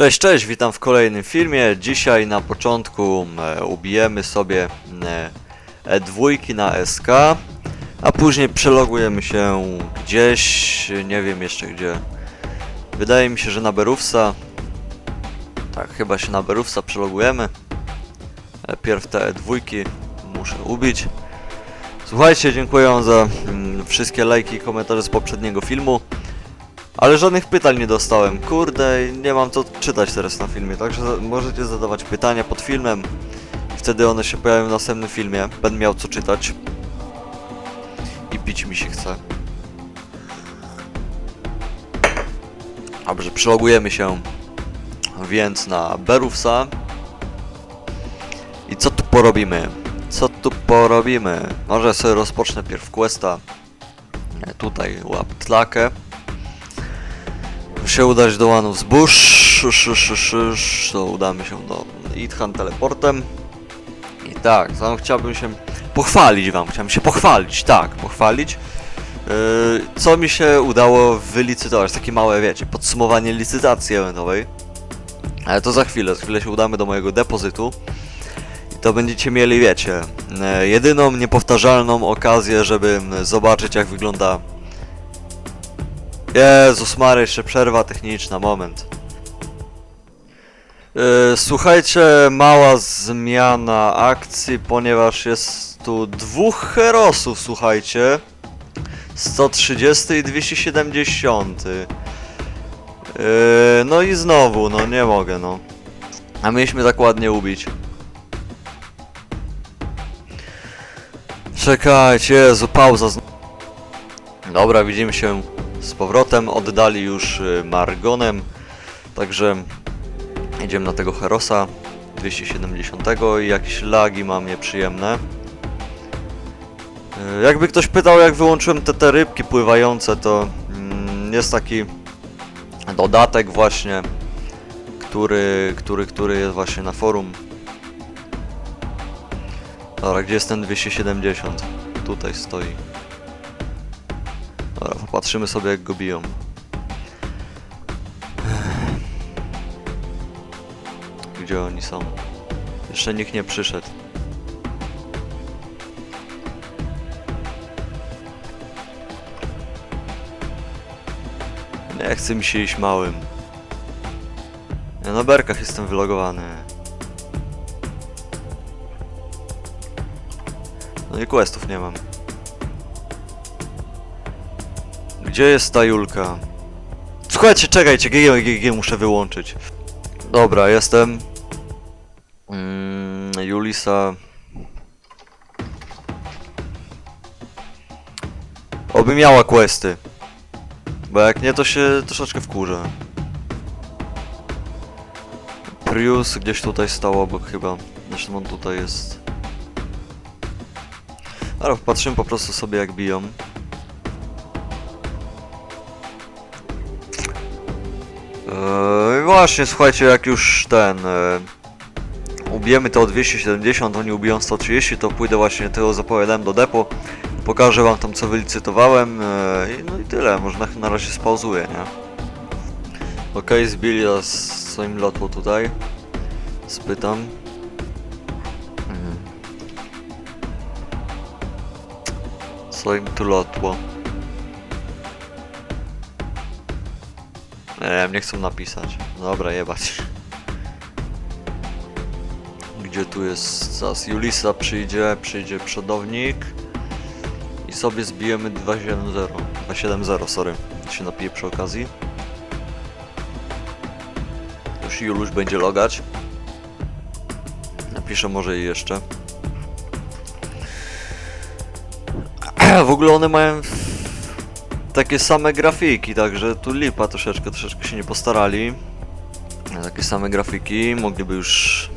Cześć, cześć, witam w kolejnym filmie. Dzisiaj na początku e, ubijemy sobie e, E2 na SK, a później przelogujemy się gdzieś, nie wiem jeszcze gdzie. Wydaje mi się, że na Berufsa. Tak, chyba się na Berufsa przelogujemy. E, Pierw te E2 muszę ubić. Słuchajcie, dziękuję za mm, wszystkie lajki i komentarze z poprzedniego filmu. Ale żadnych pytań nie dostałem. Kurde, nie mam co czytać teraz na filmie, także możecie zadawać pytania pod filmem. Wtedy one się pojawią w następnym filmie. Będę miał co czytać. I pić mi się chce. Dobrze, przylogujemy się więc na Berufsa. I co tu porobimy? Co tu porobimy? Może sobie rozpocznę pierw questa. Tutaj łap tlakę się udać do łanów zbóż, to udamy się do Ithan teleportem. I tak, tam chciałbym się pochwalić wam, chciałem się pochwalić, tak, pochwalić. Yy, co mi się udało wylicytować, takie małe, wiecie, podsumowanie licytacji eventowej. Ale to za chwilę, za chwilę się udamy do mojego depozytu. I to będziecie mieli, wiecie, e, jedyną niepowtarzalną okazję, żeby zobaczyć jak wygląda Jezus Mary, jeszcze przerwa techniczna, moment. Yy, słuchajcie, mała zmiana akcji, ponieważ jest tu dwóch herosów, słuchajcie. 130 i 270. Yy, no i znowu, no nie mogę, no. A mieliśmy tak ładnie ubić. Czekajcie, Jezu, pauza. Dobra, widzimy się z powrotem. Oddali już y, Margonem. Także idziemy na tego Herosa 270 i jakieś lagi mam nieprzyjemne. Y, Jakby ktoś pytał jak wyłączyłem te, te rybki pływające, to mm, jest taki dodatek właśnie, który, który, który jest właśnie na forum. Dobra, gdzie jest ten 270? Tutaj stoi. Dobra, popatrzymy sobie jak go biją. Gdzie oni są? Jeszcze nikt nie przyszedł. Nie chce mi się iść małym. Ja na berkach jestem wylogowany. No i questów nie mam. Gdzie jest ta Julka? Słuchajcie, czekajcie, GG, GG muszę wyłączyć. Dobra, jestem. Mm, Julisa. Oby miała questy. Bo jak nie, to się troszeczkę wkurzę. Prius gdzieś tutaj stał obok chyba. Zresztą on tutaj jest. Ale patrzymy po prostu sobie jak biją. Właśnie, słuchajcie, jak już ten... E, ubijemy to o 270, oni ubiją 130, to pójdę właśnie, tego zapowiadałem do depo. Pokażę wam tam co wylicytowałem e, no i tyle, może na, na razie spauzuję, nie? Okej, zbili nas swoim lotło tutaj. Spytam. Mhm. Co im tu lotło? Nie nie chcą napisać. Dobra, jebać. Gdzie tu jest zaraz Julisa przyjdzie, przyjdzie przodownik i sobie zbijemy 270. 270, sorry. Się napiję przy okazji. Już Juluś będzie logać. Napiszę może i jeszcze. W ogóle one mają takie same grafiki, także tu lipa troszeczkę, troszeczkę się nie postarali. Takie same grafiki, mogliby już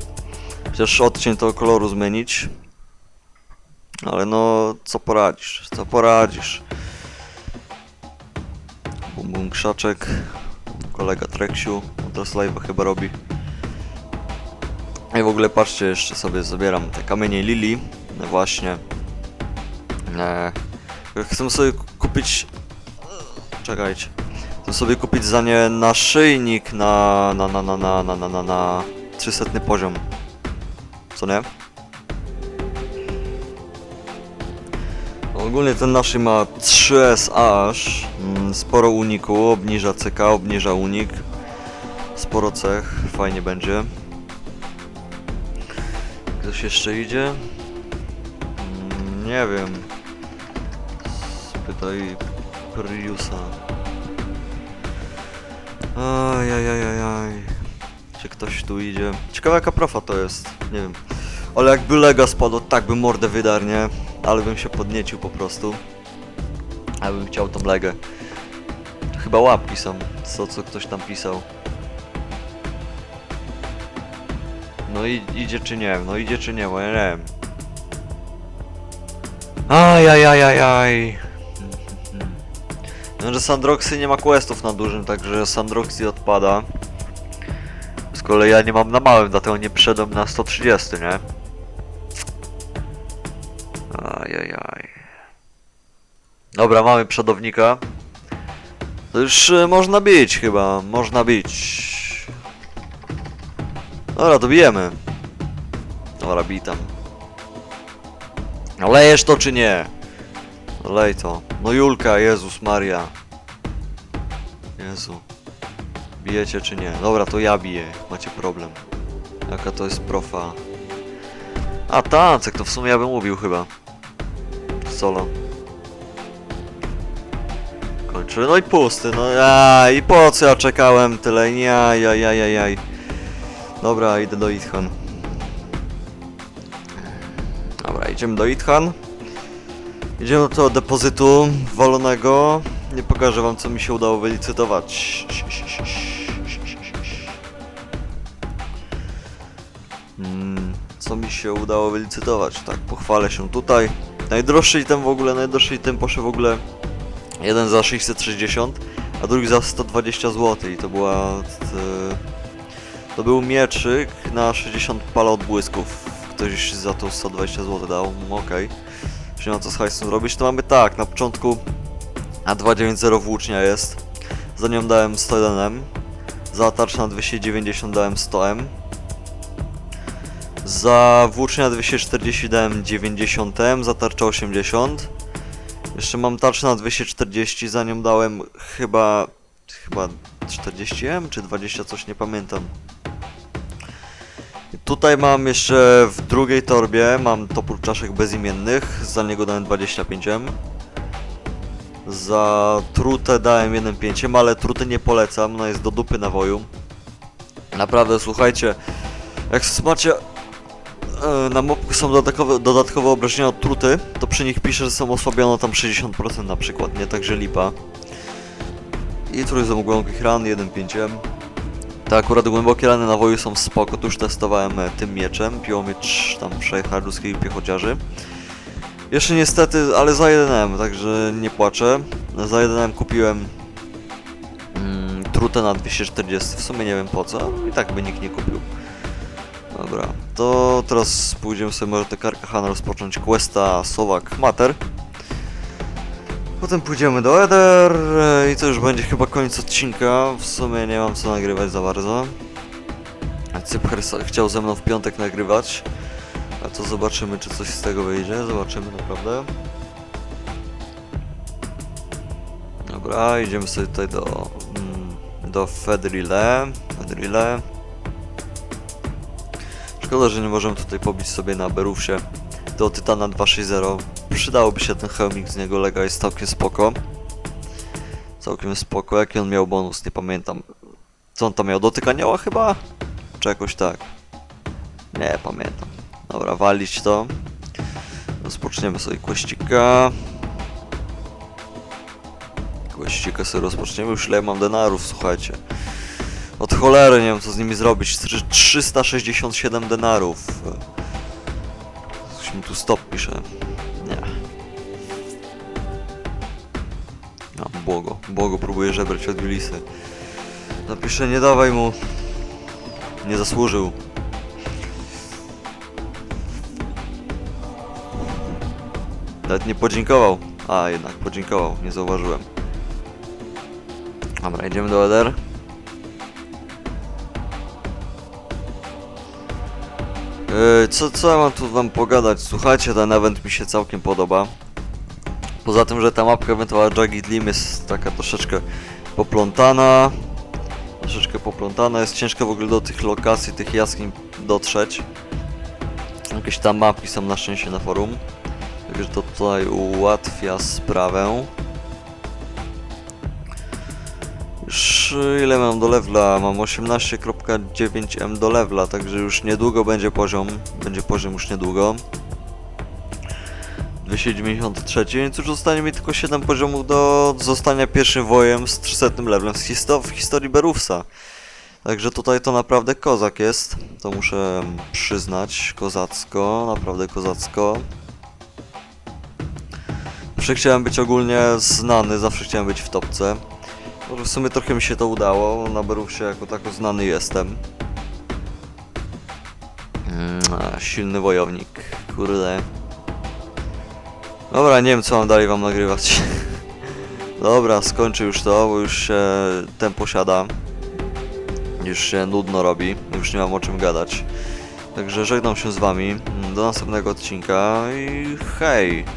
chociaż odcień tego koloru zmienić. Ale no, co poradzisz, co poradzisz. Bum bum krzaczek, kolega Treksiu, teraz live'a chyba robi. I w ogóle patrzcie, jeszcze sobie zabieram te kamienie lili, no właśnie. E, chcę sobie ku- kupić Czekajcie. To sobie kupić za nie naszyjnik na na na na na na na na, na 300 poziom. Co nie? Ogólnie ten naszy ma 3S aż, mm, sporo uniku, obniża CK, obniża unik, sporo cech, fajnie będzie. Ktoś jeszcze idzie? Mm, Nie wiem. Spytaj Priusa. Ajajajajaj. Czy ktoś tu idzie? Ciekawe jaka profa to jest, nie wiem. Ale jakby lega spadł, tak bym mordę wydarł, nie? Ale bym się podniecił po prostu. A bym chciał tą legę. Chyba łapki są, co, co ktoś tam pisał. No i idzie czy nie? No idzie czy nie, bo ja nie wiem. Ajajajajaj. Że Sandroxy nie ma questów na dużym, także Sandroxy odpada. Z kolei ja nie mam na małym, dlatego nie przyszedłem na 130, nie? Ajajaj. Dobra, mamy przodownika. To już y, można bić chyba, można bić. Dobra, to bijemy. Dobra, bij tam. Lejesz to czy nie? Lej to. No Julka, Jezus Maria. Jezu. Bijecie czy nie? Dobra, to ja biję. Macie problem. Jaka to jest profa? A, tancek, to w sumie ja bym mówił chyba. Solo. Kończy. No i pusty, no i po co ja czekałem tyle? Ja, ja, ja, ja, ja. Dobra, idę do Ithan. Dobra, idziemy do Ithan. Idziemy do depozytu walonego. Nie pokażę wam co mi się udało wylicytować. Mm, co mi się udało wylicytować? Tak, pochwalę się tutaj. Najdroższy item w ogóle, najdroższy item poszedł w ogóle jeden za 660, a drugi za 120 zł i to była... To był mieczyk na 60 pala odbłysków. Ktoś za to 120 zł dał, okej. Już nie ma co z hajsem zrobić. To mamy tak, na początku A290 włócznia jest. Za nią dałem 101M. Za tarczę na 290 dałem 100M. Za włócznia 240 dałem 90M, za tarczę 80. Jeszcze mam tarczę na 240, za nią dałem chyba... chyba 40M czy 20 coś nie pamiętam. Tutaj mam jeszcze w drugiej torbie, mam topór czaszek bezimiennych, za niego dałem 25M. Za trutę dałem 1.5, ale truty nie polecam, no jest do dupy nawoju. Naprawdę, słuchajcie, jak macie e, na mopku są dodatkowe, dodatkowe obrażenia od truty, to przy nich pisze, że są osłabione tam 60% na przykład, nie? Także lipa. I trójzom głębokich ran, 1.5M. Tak, akurat głębokie rany nawoju są spoko, tu już testowałem e, tym mieczem, piłomiecz tam przejechardowskich piechociarzy. Jeszcze niestety, ale za 1M, także nie płaczę. Za 1M kupiłem mm, trutę na 240, w sumie nie wiem po co, i tak by nikt nie kupił. Dobra, to teraz pójdziemy sobie może te Karkahan rozpocząć questa Sowak Mater. Potem pójdziemy do Eder e, i to już będzie chyba koniec odcinka. W sumie nie mam co nagrywać za bardzo. Cypher chciał ze mną w piątek nagrywać. A to zobaczymy, czy coś z tego wyjdzie. Zobaczymy naprawdę. Dobra, idziemy sobie tutaj do, mm, do Fedrile. Fedrile. Szkoda, że nie możemy tutaj pobić sobie na Berufsie do Tytana 260. Przydałoby się ten hełmik z niego, lega jest całkiem spoko. Całkiem spoko. Jaki on miał bonus, nie pamiętam. Co on tam miał? Dotyk anioła chyba? Czy jakoś tak? Nie pamiętam. Dobra, walić to. Rozpoczniemy sobie kłeścika. Kłeścika sobie rozpoczniemy. Już ile mam denarów, słuchajcie. Od cholery nie wiem co z nimi zrobić. Trzy- 367 denarów. Tu stop pisze. Nie. No, błogo. Błogo próbuje żebrać od Ulisy. Napiszę, nie dawaj mu. Nie zasłużył. Nawet nie podziękował. A, jednak podziękował, nie zauważyłem. Dobra, idziemy do Eder. Co, co ja mam tu wam pogadać? Słuchajcie, ten event mi się całkiem podoba. Poza tym, że ta mapka ewentualna Jagged Lim jest taka troszeczkę poplątana. Troszeczkę poplątana, jest ciężko w ogóle do tych lokacji, tych jaskiń dotrzeć. Jakieś tam mapki są na szczęście na forum. Także to tutaj ułatwia sprawę. Ile mam do levela? Mam 18.9 M do levela, także już niedługo będzie poziom. Będzie poziom już niedługo. 293, więc już zostanie mi tylko 7 poziomów do zostania pierwszym wojem z 300 levelem histo w historii Berufsa. Także tutaj to naprawdę kozak jest, to muszę przyznać, kozacko, naprawdę kozacko. Zawsze chciałem być ogólnie znany, zawsze chciałem być w topce. Może w sumie trochę mi się to udało, na Berufsie jako tako znany jestem. Mm, silny wojownik, kurde. Dobra, nie wiem co mam dalej wam nagrywać. Dobra, skończę już to, bo już się tempo siada. Już się nudno robi, już nie mam o czym gadać. Także żegnam się z wami. Do następnego odcinka i hej!